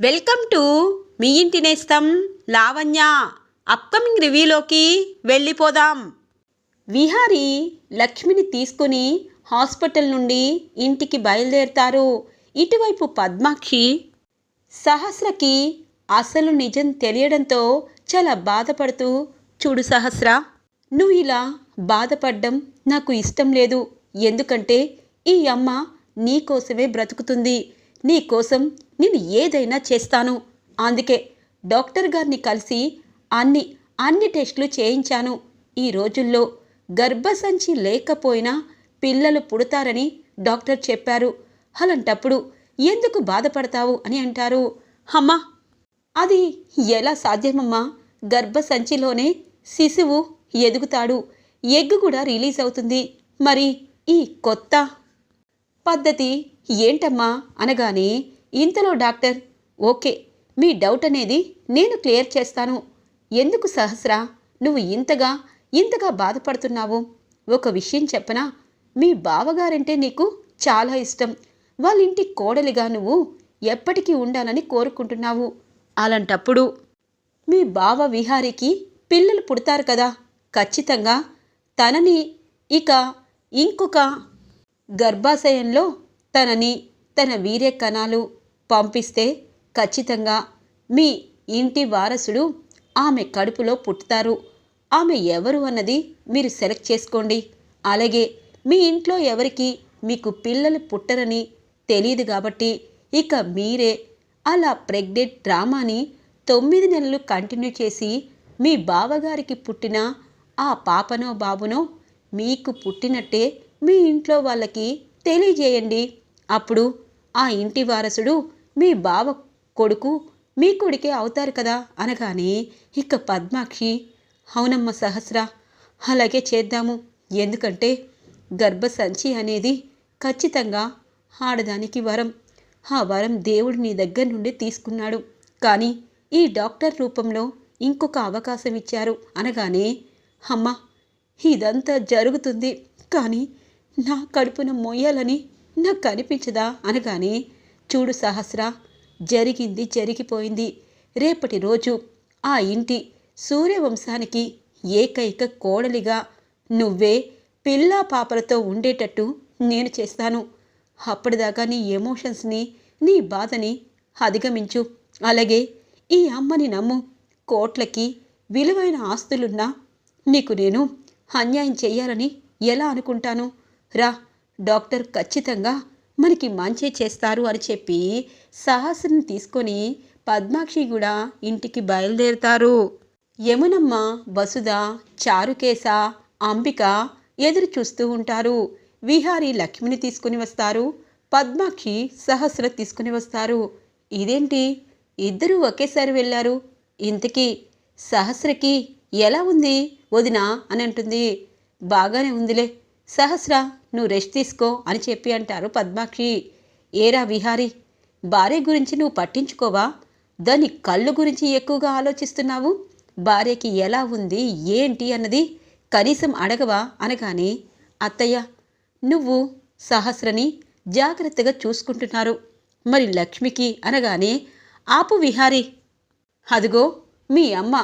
Welcome to me ఇంటి నేస్తం Lavanya. Upcoming రివ్యూలోకి వెళ్ళిపోదాం. విహారి లక్ష్మిని తీసుకుని హాస్పిటల్ నుండి ఇంటికి బయలుదేరుతారు. ఇటువైపు పద్మాక్షి సహస్రకి అసలు నిజం తెలియడంతో చాలా బాధపడుతూ చూడు సహస్ర నువ్వు ఇలా బాధపడ్డం నాకు ఇష్టం లేదు. ఎందుకంటే ఈ అమ్మ నీ కోసమే బ్రతుకుతుంది. నీ కోసం నేను ఏదైనా చేస్తాను. అందుకే డాక్టర్ గారిని కలిసి అన్ని అన్ని టెస్టులు చేయించాను. ఈ రోజుల్లో గర్భసంచి లేకపోయినా పిల్లలు పుడతారని డాక్టర్ చెప్పారు. అలాంటప్పుడు ఎందుకు బాధపడతావు అని అంటారు. అమ్మా అది ఎలా సాధ్యమమ్మా? గర్భసంచిలోనే శిశువు ఎదుగుతాడు. ఎగ్ కూడా రిలీజ్ అవుతుంది. మరి ఈ కొత్త పద్ధతి ఏంటమ్మా అనగానే ఇంతలో డాక్టర్ ఓకే మీ డౌట్ అనేది నేను క్లియర్ చేస్తాను. ఎందుకు సహస్రా నువ్వు ఇంతగా ఇంతగా బాధపడుతున్నావు? ఒక విషయం చెప్పనా? మీ బావగారంటే నీకు చాలా ఇష్టం. వాళ్ళ ఇంటి కోడలిగా నువ్వు ఎప్పటికీ ఉండాలని కోరుకుంటున్నావు. అలాంటప్పుడు మీ బావ విహారికి పిల్లలు పుడతారు కదా. ఖచ్చితంగా తనని ఇక ఇంకొక గర్భాశయంలో తనని తన వీర్య కణాలు పంపిస్తే ఖచ్చితంగా మీ ఇంటి వారసుడు ఆమె కడుపులో పుట్టుతారు. ఆమె ఎవరు అన్నది మీరు సెలెక్ట్ చేసుకోండి. అలాగే మీ ఇంట్లో ఎవరికి మీకు పిల్లలు పుట్టరని తెలియదు కాబట్టి ఇక మీరే అలా ప్రెగ్నెంట్ డ్రామాని తొమ్మిది నెలలు కంటిన్యూ చేసి మీ బావగారికి పుట్టిన ఆ పాపనో బాబునో మీకు పుట్టినట్టే మీ ఇంట్లో వాళ్ళకి తెలియజేయండి. అప్పుడు ఆ ఇంటి వారసుడు మీ బావ కొడుకు మీ కొడుకే అవుతారు కదా అనగానే ఇక పద్మాక్షి అవునమ్మ సహస్ర అలాగే చేద్దాము. ఎందుకంటే గర్భసంచి అనేది ఖచ్చితంగా ఆడదానికి వరం. ఆ వరం దేవుడు నీ దగ్గర నుండి తీసుకున్నాడు. కానీ ఈ డాక్టర్ రూపంలో ఇంకొక అవకాశం ఇచ్చారు అనగానే అమ్మ ఇదంతా జరుగుతుంది. కానీ నా కడుపున మొయ్యాలని నాకు కనిపించదా? అనగానే చూడు సహస్ర జరిగింది జరిగిపోయింది. రేపటి రోజు ఆ ఇంటి సూర్యవంశానికి ఏకైక కోడలిగా నువ్వే పిల్లా పాపలతో ఉండేటట్టు నేను చేస్తాను. అప్పటిదాకా నీ ఎమోషన్స్ని నీ బాధని అధిగమించు. అలాగే ఈ అమ్మని నమ్ము. కోట్లకి విలువైన ఆస్తులున్నా నీకు నేను అన్యాయం చేయాలని ఎలా అనుకుంటాను? రా డాక్టర్ ఖచ్చితంగా మనకి మంచి చేస్తారు అని చెప్పి సాహసిని తీసుకొని పద్మాక్షి కూడా ఇంటికి బయలుదేరుతారు. యమునమ్మ వసుధ చారుకేశ అంబిక ఎదురు చూస్తూ ఉంటారు. విహారి లక్ష్మిని తీసుకుని వస్తారు. పద్మాక్షి సహస్ర తీసుకుని వస్తారు. ఇదేంటి? ఇద్దరూ ఒకేసారి వెళ్ళారు. ఇంతకీ సహస్రకి ఎలా ఉంది వదినా అని అంటుంది. బాగానే ఉందిలే. సహస్ర నువ్వు రెస్ట్ తీసుకో అని చెప్పి అంటారు పద్మాక్షి. ఏరా విహారి భార్య గురించి నువ్వు పట్టించుకోవా? దాని కళ్ళు గురించి ఎక్కువగా ఆలోచిస్తున్నావు? భార్యకి ఎలా ఉంది ఏంటి అన్నది కనీసం అడగవా అనగానే అత్తయ్య నువ్వు సహస్రని జాగ్రత్తగా చూసుకుంటున్నారు. మరి లక్ష్మికి అనగానే ఆపు విహారి. అదిగో మీ అమ్మ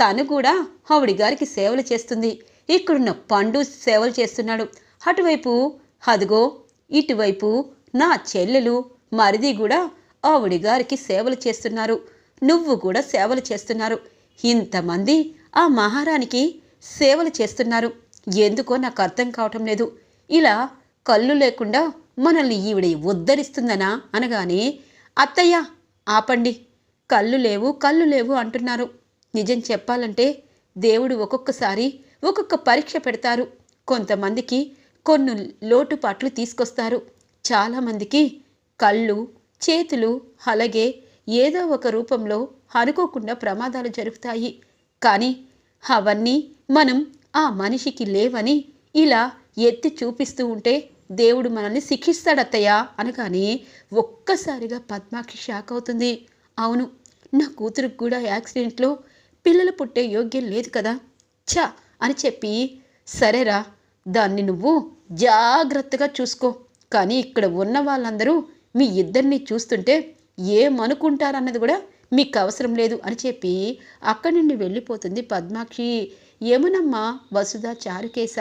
తను కూడా ఆవిడి గారికి సేవలు చేస్తుంది. ఇక్కడున్న పండు సేవలు చేస్తున్నాడు. అటువైపు అదిగో ఇటువైపు నా చెల్లెలు మరిది కూడా ఆవిడి గారికి సేవలు చేస్తున్నారు. నువ్వు కూడా సేవలు చేస్తున్నారు. ఇంతమంది ఆ మహారానికి సేవలు చేస్తున్నారు. ఎందుకో నాకు అర్థం కావటం లేదు. ఇలా కళ్ళు లేకుండా మనల్ని ఈవిడ ఉద్ధరిస్తుందనా అనగానే అత్తయ్య ఆపండి. కళ్ళు లేవు కళ్ళు లేవు అంటున్నారు. నిజం చెప్పాలంటే దేవుడు ఒక్కొక్కసారి ఒక్కొక్క పరీక్ష పెడతారు. కొంతమందికి కొన్ని లోటుపాట్లు తీసుకొస్తారు. చాలామందికి కళ్ళు చేతులు అలాగే ఏదో ఒక రూపంలో అనుకోకుండా ప్రమాదాలు జరుగుతాయి. కానీ అవన్నీ మనం ఆ మనిషికి లేవని ఇలా ఎత్తి చూపిస్తూ ఉంటే దేవుడు మనల్ని శిక్షిస్తాడత్తయ్యా అనగానే ఒక్కసారిగా పద్మాక్షి షాక్ అవుతుంది. అవును నా కూతురు కూడా యాక్సిడెంట్లో పిల్లలు పుట్టే యోగ్యం లేదు కదా. ఛా! అని చెప్పి సరేరా దాన్ని నువ్వు జాగ్రత్తగా చూసుకో. కానీ ఇక్కడ ఉన్న వాళ్ళందరూ మీ ఇద్దరిని చూస్తుంటే ఏమనుకుంటారన్నది కూడా మీకు అవసరం లేదు అని చెప్పి అక్కడి నుండి వెళ్ళిపోతుంది పద్మాక్షి. ఏమనమ్మా వసుధ చారుకేశ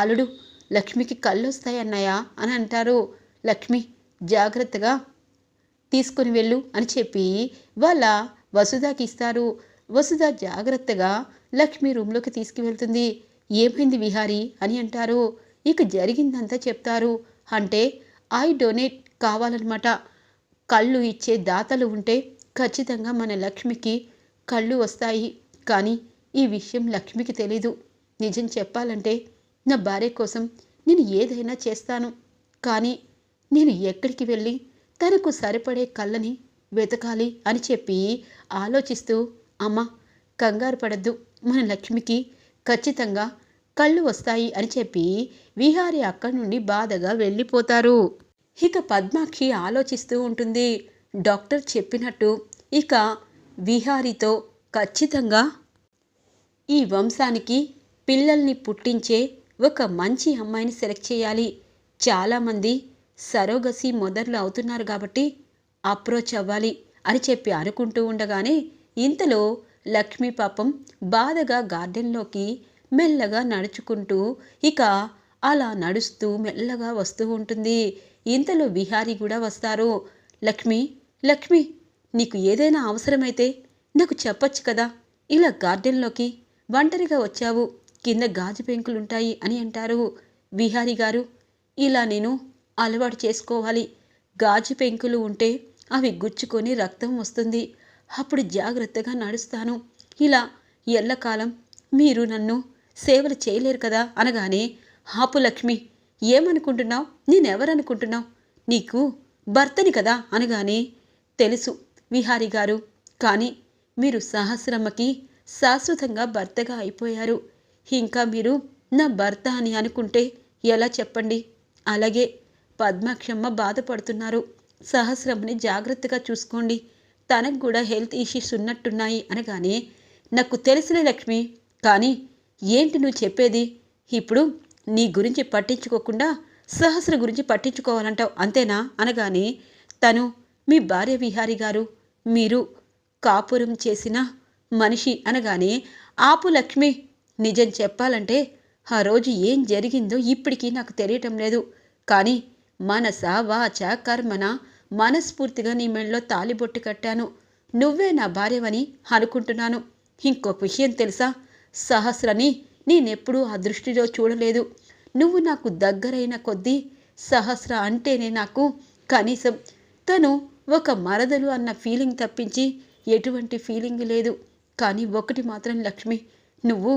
అలుడు లక్ష్మికి కళ్ళు వస్తాయన్నాయా అని అంటారు. లక్ష్మి జాగ్రత్తగా తీసుకొని వెళ్ళు అని చెప్పి వాళ్ళ వసుధకి ఇస్తారు. వసుధ జాగ్రత్తగా లక్ష్మి రూమ్లోకి తీసుకువెళ్తుంది. ఏమైంది విహారీ అని అంటారు. ఇక జరిగిందంతా చెప్తారు. అంటే ఐ డొనేట్ కావాలన్నమాట. కళ్ళు ఇచ్చే దాతలు ఉంటే ఖచ్చితంగా మన లక్ష్మికి కళ్ళు వస్తాయి. కానీ ఈ విషయం లక్ష్మికి తెలీదు. నిజం చెప్పాలంటే నా భార్య కోసం నేను ఏదైనా చేస్తాను. కానీ నేను ఎక్కడికి వెళ్ళి తనకు సరిపడే కళ్ళని వెతకాలి అని చెప్పి ఆలోచిస్తూ అమ్మ కంగారు పడద్దు. మన లక్ష్మికి ఖచ్చితంగా కళ్ళు వస్తాయి అని చెప్పి విహారి అక్కడి నుండి బాధగా వెళ్ళిపోతారు. ఇక పద్మాక్షి ఆలోచిస్తూ ఉంటుంది. డాక్టర్ చెప్పినట్టు ఇక విహారితో ఖచ్చితంగా ఈ వంశానికి పిల్లల్ని పుట్టించే ఒక మంచి అమ్మాయిని సెలెక్ట్ చేయాలి. చాలామంది సరోగసి మొదలు అవుతున్నారు కాబట్టి అప్రోచ్ అవ్వాలి అని చెప్పి అనుకుంటూ ఉండగానే ఇంతలో లక్ష్మీ పాపం బాధగా గార్డెన్లోకి మెల్లగా నడుచుకుంటూ ఇక అలా నడుస్తూ మెల్లగా వస్తూ ఉంటుంది. ఇంతలో విహారీ కూడా వస్తారు. లక్ష్మి లక్ష్మి నీకు ఏదైనా అవసరమైతే నాకు చెప్పొచ్చు కదా? ఇలా గార్డెన్లోకి ఒంటరిగా వచ్చావు. కింద గాజు పెంకులుంటాయి అని అంటారు విహారీ గారు. ఇలా నేను అలవాటు చేసుకోవాలి. గాజు పెంకులు ఉంటే అవి గుచ్చుకొని రక్తం వస్తుంది. అప్పుడు జాగ్రత్తగా నడుస్తాను. ఇలా ఎల్లకాలం మీరు నన్ను సేవలు చేయలేరు కదా అనగానే ఆపు లక్ష్మి ఏమనుకుంటున్నావు? నేనెవరనుకుంటున్నావు? నీకు భర్తని కదా అనగానే తెలుసు విహారి గారు. కానీ మీరు సహస్రమ్మకి శాశ్వతంగా భర్తగా అయిపోయారు. ఇంకా మీరు నా భర్త అని అనుకుంటే ఎలా చెప్పండి? అలాగే పద్మాక్షమ్మ బాధపడుతున్నారు. సహస్రమ్మని జాగ్రత్తగా చూసుకోండి. తనకు కూడా హెల్త్ ఇష్యూస్ ఉన్నట్టున్నాయి అనగానే నాకు తెలిసిన లక్ష్మి కానీ ఏంటి నువ్వు చెప్పేది? ఇప్పుడు నీ గురించి పట్టించుకోకుండా సహస్ర గురించి పట్టించుకోవాలంటావు అంతేనా? అనగానే తను మీ భార్య విహారి గారు మీరు కాపురం చేసిన మనిషి. అనగానే ఆపు లక్ష్మి నిజం చెప్పాలంటే ఆ రోజు ఏం జరిగిందో ఇప్పటికీ నాకు తెలియటం లేదు. కానీ మనస వాచ కర్మన మనస్ఫూర్తిగా నీ మెళ్ళలో తాలిబొట్టు కట్టాను. నువ్వే నా భార్యవని అనుకుంటున్నాను. ఇంకొక విషయం తెలుసా? సహస్రని నేనెప్పుడూ ఆ దృష్టిలో చూడలేదు. నువ్వు నాకు దగ్గరైన కొద్దీ సహస్ర అంటేనే నాకు కనీసం తను ఒక మరదలు అన్న ఫీలింగ్ తప్పించి ఎటువంటి ఫీలింగ్ లేదు. కానీ ఒకటి మాత్రం లక్ష్మి నువ్వు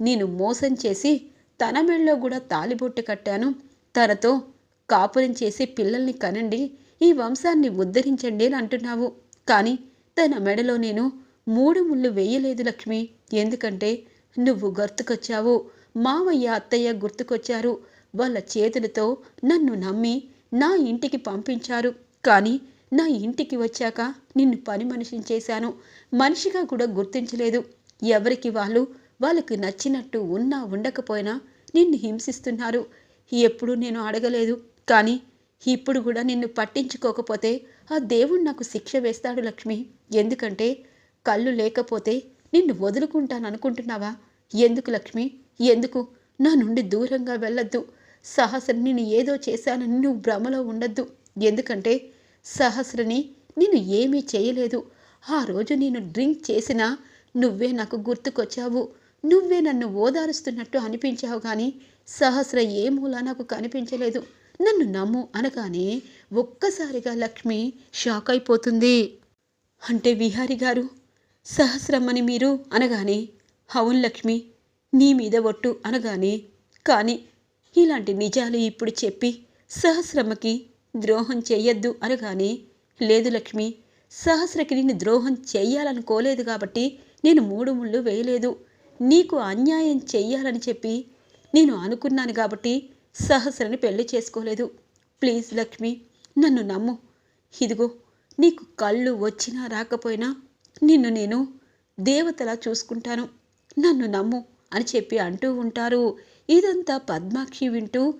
నేను మోసం చేసి తన మెళ్ళలో కూడా తాలిబొట్టు కట్టాను. తనతో కాపురం చేసి పిల్లల్ని కనండి. ఈ వంశాన్ని ఉద్ధరించండి అని అంటున్నావు. కానీ తన మెడలో నేను మూడు ముళ్ళు వేయలేదు లక్ష్మి. ఎందుకంటే నువ్వు గుర్తుకొచ్చావు. మావయ్య అత్తయ్య గుర్తుకొచ్చారు. వాళ్ళ చేతులతో నన్ను నమ్మి నా ఇంటికి పంపించారు. కానీ నా ఇంటికి వచ్చాక నిన్ను పని మనిషిని చేశాను. మనిషిగా కూడా గుర్తించలేదు. ఎవరికి వాళ్ళు వాళ్ళకి నచ్చినట్టు ఉన్నా ఉండకపోయినా నిన్ను హింసిస్తున్నారు. ఎప్పుడూ నేను అడగలేదు. కానీ ఇప్పుడు కూడా నిన్ను పట్టించుకోకపోతే ఆ దేవుడు నాకు శిక్ష వేస్తాడు లక్ష్మి. ఎందుకంటే కళ్ళు లేకపోతే నిన్ను వదులుకుంటాను అనుకుంటున్నావా? ఎందుకు లక్ష్మి? ఎందుకు? నా నుండి దూరంగా వెళ్ళొద్దు. సహస్ర నేను ఏదో చేశానని నువ్వు భ్రమలో ఉండొద్దు. ఎందుకంటే సహస్రని నేను ఏమీ చేయలేదు. ఆ రోజు నేను డ్రింక్ చేసినా నువ్వే నాకు గుర్తుకొచ్చావు. నువ్వే నన్ను ఓదారుస్తున్నట్టు అనిపించావు కానీ సహస్ర ఏ మూలా నాకు కనిపించలేదు. నన్ను నమ్ము అనగానే ఒక్కసారిగా లక్ష్మి షాక్ అయిపోతుంది. అంటే విహారి గారు సహస్రమ్మని మీరు అనగానే అవును లక్ష్మి నీ మీద ఒట్టు అనగానే కానీ ఇలాంటి నిజాలు ఇప్పుడు చెప్పి సహస్రమ్మకి ద్రోహం చెయ్యొద్దు అనగానే లేదు లక్ష్మి సహస్రకి నిన్ను ద్రోహం చెయ్యాలనుకోలేదు కాబట్టి నేను మూడు ముళ్ళు వేయలేదు. నీకు అన్యాయం చెయ్యాలని చెప్పి నేను అనుకున్నాను కాబట్టి సహస్రని పెళ్ళి చేసుకోలేదు. ప్లీజ్ లక్ష్మి నన్ను నమ్ము. ఇదిగో నీకు కళ్ళు వచ్చినా రాకపోయినా నిన్ను నేను దేవతలా చూసుకుంటాను. నన్ను నమ్ము అని చెప్పి అంటూ ఉంటారు. ఇదంతా పద్మాక్షి వింటూ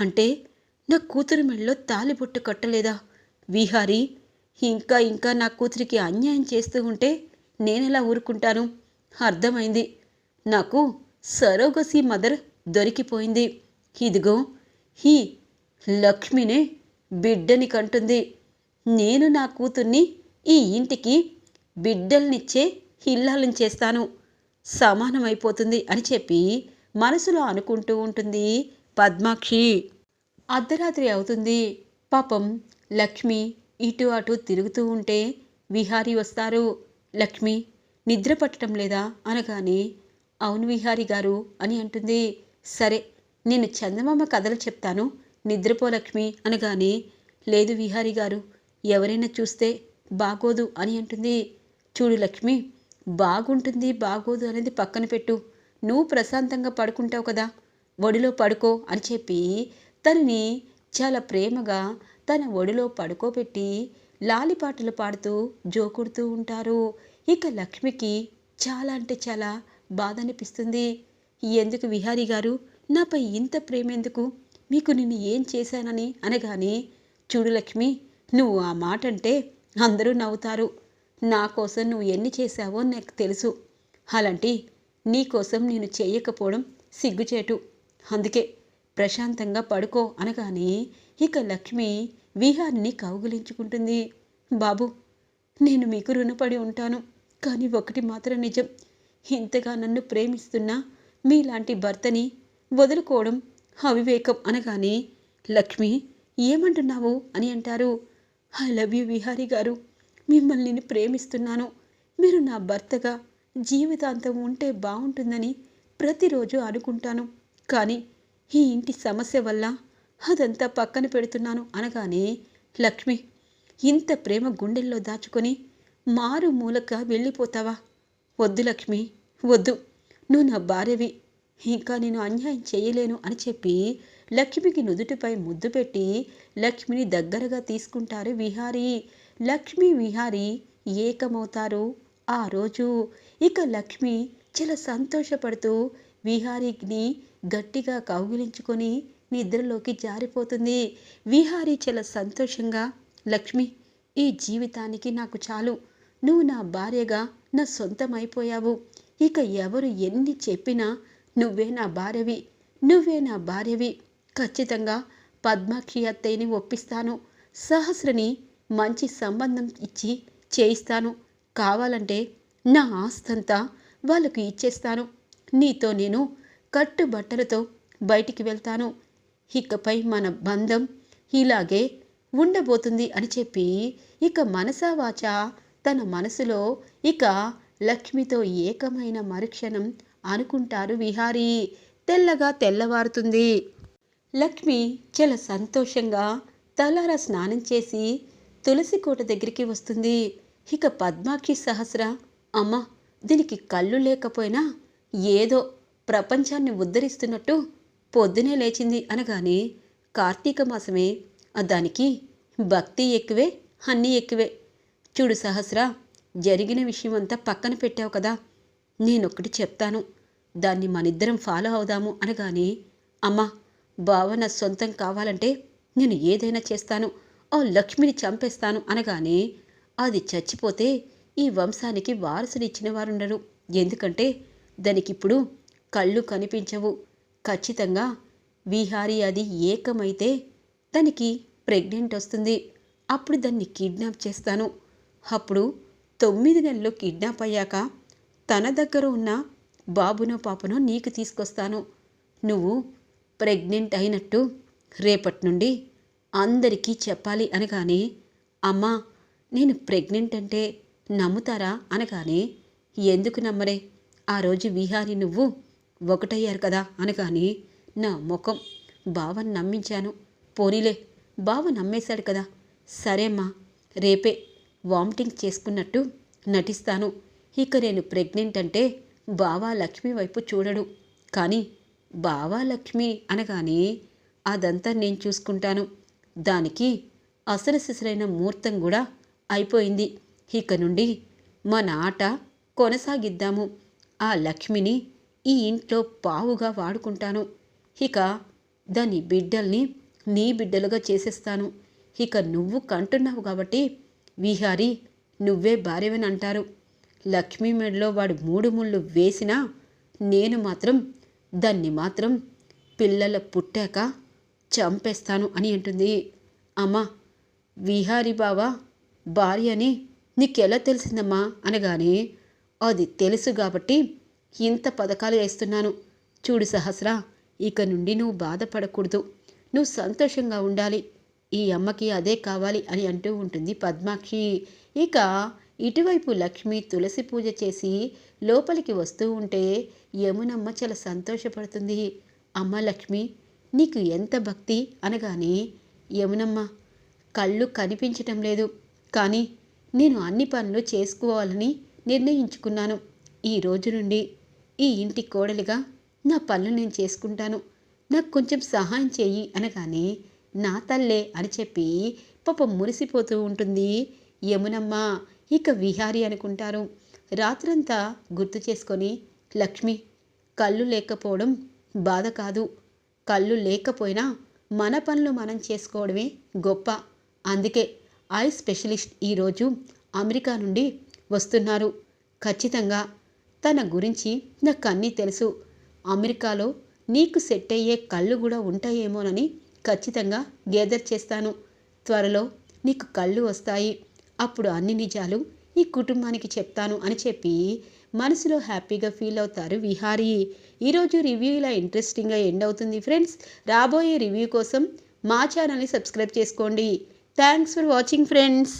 అంటే నా కూతురు మెళ్ళలో తాలిబొట్టు కట్టలేదా? విహారి ఇంకా ఇంకా నా కూతురికి అన్యాయం చేస్తూ ఉంటే నేనెలా ఊరుకుంటాను? అర్థమైంది. నాకు సరోగసి మదర్ దొరికిపోయింది. ఇదిగో హీ లక్ష్మినే బిడ్డని కంటుంది. నేను నా కూతుర్ని ఈ ఇంటికి బిడ్డల్నిచ్చే ఇల్లాలను చేస్తాను. సమానమైపోతుంది అని చెప్పి మనసులో అనుకుంటూ ఉంటుంది పద్మాక్షి. అర్ధరాత్రి అవుతుంది. పాపం లక్ష్మి ఇటు అటు తిరుగుతూ ఉంటే విహారీ వస్తారు. లక్ష్మి నిద్ర పట్టడం లేదా? అనగానే అవును విహారీ గారు అని అంటుంది. సరే నేను చందమామ కథలు చెప్తాను నిద్రపో లక్ష్మి అనగానే లేదు విహారీ గారు ఎవరైనా చూస్తే బాగోదు అని అంటుంది. చూడు లక్ష్మి బాగుంటుంది బాగోదు అనేది పక్కన పెట్టు. నువ్వు ప్రశాంతంగా పడుకుంటావు కదా ఒడిలో పడుకో అని చెప్పి తనని చాలా ప్రేమగా తన ఒడిలో పడుకోబెట్టి లాలిపాటలు పాడుతూ జోకుడుతూ ఉంటారు. ఇక లక్ష్మికి చాలా అంటే చాలా బాధ అనిపిస్తుంది. ఎందుకు విహారీ గారు నాపై ఇంత ప్రేమెందుకు? మీకు నిన్ను ఏం చేశానని అనగానే చూడు లక్ష్మి నువ్వు ఆ మాట అంటే అందరూ నవ్వుతారు. నా కోసం నువ్వు ఎన్ని చేశావో నాకు తెలుసు. అలాంటి నీ కోసం నేను చేయకపోవడం సిగ్గుచేటు. అందుకే ప్రశాంతంగా పడుకో అనగానే ఇక లక్ష్మి విహారిని కౌగులించుకుంటుంది. బాబు నేను మీకు రుణపడి ఉంటాను. కానీ ఒకటి మాత్రం నిజం. ఇంతగా నన్ను ప్రేమిస్తున్నా మీలాంటి భర్తని వదులుకోవడం అవివేకం అనగానే లక్ష్మి ఏమంటున్నావు? అని అంటారు. ఐ లవ్ యూ విహారీ గారు. మిమ్మల్ని నేను ప్రేమిస్తున్నాను. మీరు నా భర్తగా. జీవితాంతం ఉంటే బాగుంటుందని ప్రతిరోజు అనుకుంటాను. కానీ ఈ ఇంటి సమస్య వల్ల అదంతా పక్కన పెడుతున్నాను అనగానే లక్ష్మి ఇంత ప్రేమ గుండెల్లో దాచుకొని మారు మూలక వెళ్ళిపోతావా? వద్దు లక్ష్మి వద్దు. నువ్వు నా భార్యవి. ఇంకా నేను అన్యాయం చేయలేను అని చెప్పి లక్ష్మికి నుదుటిపై ముద్దు పెట్టి లక్ష్మిని దగ్గరగా తీసుకుంటారు విహారీ. లక్ష్మి విహారీ ఏకమవుతారు ఆ రోజు. ఇక లక్ష్మి చాలా సంతోషపడుతూ విహారీని గట్టిగా కౌగిలించుకొని నిద్రలోకి జారిపోతుంది. విహారీ చాలా సంతోషంగా లక్ష్మి ఈ జీవితానికి నాకు చాలు. నువ్వు నా భార్యగా నా సొంతమైపోయావు. ఇక ఎవరు ఎన్ని చెప్పినా నువ్వే నా భార్యవి నువ్వే నా భార్యవి. ఖచ్చితంగా పద్మాక్షి అత్తయ్యని ఒప్పిస్తాను. సహస్రని మంచి సంబంధం ఇచ్చి చేయిస్తాను. కావాలంటే నా ఆస్తంతా వాళ్ళకు ఇచ్చేస్తాను. నీతో నేను కట్టుబట్టలతో బయటికి వెళ్తాను. ఇకపై మన బంధం ఇలాగే ఉండబోతుంది అని చెప్పి ఇక మనసావాచ తన మనసులో ఇక లక్ష్మితో ఏకమైన మరుక్షణం అనుకుంటారు విహారీ. తెల్లగా తెల్లవారుతుంది. లక్ష్మి చాలా సంతోషంగా తలారా స్నానం చేసి తులసి కోట దగ్గరికి వస్తుంది. ఇక పద్మాక్షి సహస్ర అమ్మ దీనికి కళ్ళు లేకపోయినా ఏదో ప్రపంచాన్ని ఉద్ధరిస్తున్నట్టు పొద్దునే లేచింది అనగానే కార్తీక మాసమే. దానికి భక్తి ఎక్కువే అన్నీ ఎక్కువే. చూడు సహస్ర జరిగిన విషయం అంతా పక్కన పెట్టావు కదా. నేనొక్కటి చెప్తాను. దాన్ని మనిద్దరం ఫాలో అవుదాము అనగానే అమ్మా బావ నా సొంతం కావాలంటే నేను ఏదైనా చేస్తాను. ఆ లక్ష్మిని చంపేస్తాను అనగానే అది చచ్చిపోతే ఈ వంశానికి వారసునిచ్చిన వారుండరు. ఎందుకంటే దానికిప్పుడు కళ్ళు కనిపించవు. ఖచ్చితంగా విహారీ అది ఏకమైతే దానికి ప్రెగ్నెంట్ వస్తుంది. అప్పుడు దాన్ని కిడ్నాప్ చేస్తాను. అప్పుడు తొమ్మిది నెలలు కిడ్నాప్ అయ్యాక తన దగ్గర ఉన్న బాబునో పాపనో నీకు తీసుకొస్తాను. నువ్వు ప్రెగ్నెంట్ అయినట్టు రేపటి నుండి అందరికీ చెప్పాలి అనగానే అమ్మా నేను ప్రెగ్నెంట్ అంటే నమ్ముతారా అనగానే ఎందుకు నమ్మరే? ఆ రోజు విహారి నువ్వు ఒకటయ్యారు కదా అనగానే నా ముఖం బావని నమ్మించాను. పోనీలే బావ నమ్మేశాడు కదా. సరేమ్మా రేపే వామిటింగ్ చేసుకున్నట్టు నటిస్తాను. ఇక నేను ప్రెగ్నెంట్ అంటే బావా లక్ష్మి వైపు చూడడు. కానీ బావా లక్ష్మి అనగానే అదంతా నేను చూసుకుంటాను. దానికి అసలు సిసరైన ముహూర్తం కూడా అయిపోయింది. ఇక నుండి మన ఆట కొనసాగిద్దాము. ఆ లక్ష్మిని ఈ ఇంట్లో పావుగా వాడుకుంటాను. ఇక దాని బిడ్డల్ని నీ బిడ్డలుగా చేసేస్తాను. ఇక నువ్వు కంటున్నావు కాబట్టి విహారి నువ్వే భార్యవని అంటారు. లక్ష్మీ మెడలో వాడు మూడు ముళ్ళు వేసినా నేను మాత్రం దాన్ని మాత్రం పిల్లల పుట్టాక చంపేస్తాను అని అంటుంది. అమ్మా విహారీ బావా భార్య అని నీకెలా తెలిసిందమ్మా? అనగానే అది తెలుసు కాబట్టి ఇంత పథకాలు వేస్తున్నాను. చూడు సహస్రా ఇక నుండి నువ్వు బాధపడకూడదు. నువ్వు సంతోషంగా ఉండాలి. ఈ అమ్మకి అదే కావాలి అని అంటూ ఉంటుంది పద్మాక్షి. ఇక ఇటువైపు లక్ష్మి తులసి పూజ చేసి లోపలికి వస్తూ ఉంటే యమునమ్మ చాలా సంతోషపడుతుంది. అమ్మ లక్ష్మి నీకు ఎంత భక్తి? అనగానే యమునమ్మ కళ్ళు కనిపించటం లేదు. కానీ నేను అన్ని పనులు చేసుకోవాలని నిర్ణయించుకున్నాను. ఈ రోజు నుండి ఈ ఇంటి కోడలిగా నా పనులు నేను చేసుకుంటాను. నాకు కొంచెం సహాయం చేయి అనగానే నా తల్లే అని చెప్పి పాపం మురిసిపోతూ ఉంటుంది యమునమ్మ. ఇక విహారి అనుకుంటారు. రాత్రంతా గుర్తు చేసుకొని లక్ష్మి కళ్ళు లేకపోవడం బాధ కాదు. కళ్ళు లేకపోయినా మన పనులు మనం చేసుకోవడమే గొప్ప. అందుకే ఐ స్పెషలిస్ట్ ఈరోజు అమెరికా నుండి వస్తున్నారు. ఖచ్చితంగా తన గురించి నాకు అన్నీ తెలుసు. అమెరికాలో నీకు సెట్ అయ్యే కళ్ళు కూడా ఉంటాయేమోనని ఖచ్చితంగా గేదర్ చేస్తాను. త్వరలో నీకు కళ్ళు వస్తాయి. అప్పుడు అన్ని నిజాలు ఈ కుటుంబానికి చెప్తాను అని చెప్పి మనసులో హ్యాపీగా ఫీల్ అవుతారు విహారీ. ఈరోజు రివ్యూ ఇలా ఇంట్రెస్టింగ్గా ఎండ్ అవుతుంది ఫ్రెండ్స్. రాబోయే రివ్యూ కోసం మా ఛానల్ని సబ్స్క్రైబ్ చేసుకోండి. Thanks for watching friends.